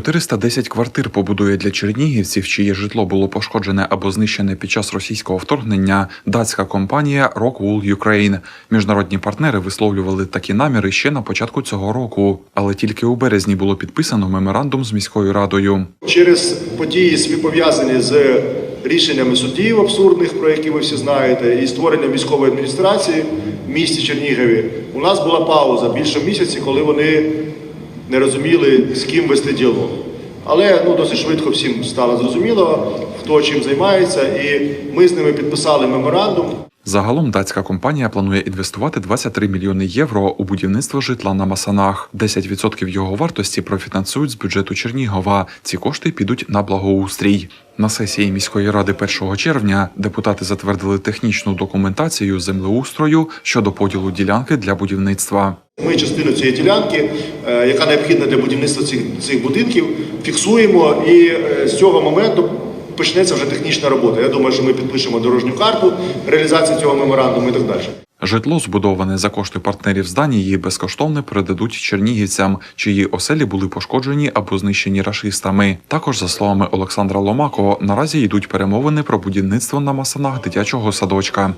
410 квартир побудує для чернігівців, чиє житло було пошкоджене або знищене під час російського вторгнення. Датська компанія Rockwool Ukraine. Міжнародні партнери висловлювали такі наміри ще на початку цього року, але тільки у березні було підписано меморандум з міською радою. Через події сві- пов'язані з рішеннями суддів абсурдних, про які ви всі знаєте, і створенням військової адміністрації в місті Чернігові, у нас була пауза більше місяці, коли вони не розуміли, з ким вести діалог. Але ну, досить швидко всім стало зрозуміло, хто чим займається, і ми з ними підписали меморандум. Загалом датська компанія планує інвестувати 23 мільйони євро у будівництво житла на Масанах. 10% його вартості профінансують з бюджету Чернігова. Ці кошти підуть на благоустрій. На сесії міської ради 1 червня депутати затвердили технічну документацію землеустрою щодо поділу ділянки для будівництва. Ми частину цієї ділянки, е, яка необхідна для будівництва цих, цих будинків, фіксуємо, і е, з цього моменту почнеться вже технічна робота. Я думаю, що ми підпишемо дорожню карту реалізації цього меморандуму і так далі. Житло, збудоване за кошти партнерів з Данії, безкоштовно передадуть чернігівцям, чиї оселі були пошкоджені або знищені рашистами. Також, за словами Олександра Ломако, наразі йдуть перемовини про будівництво на масанах дитячого садочка.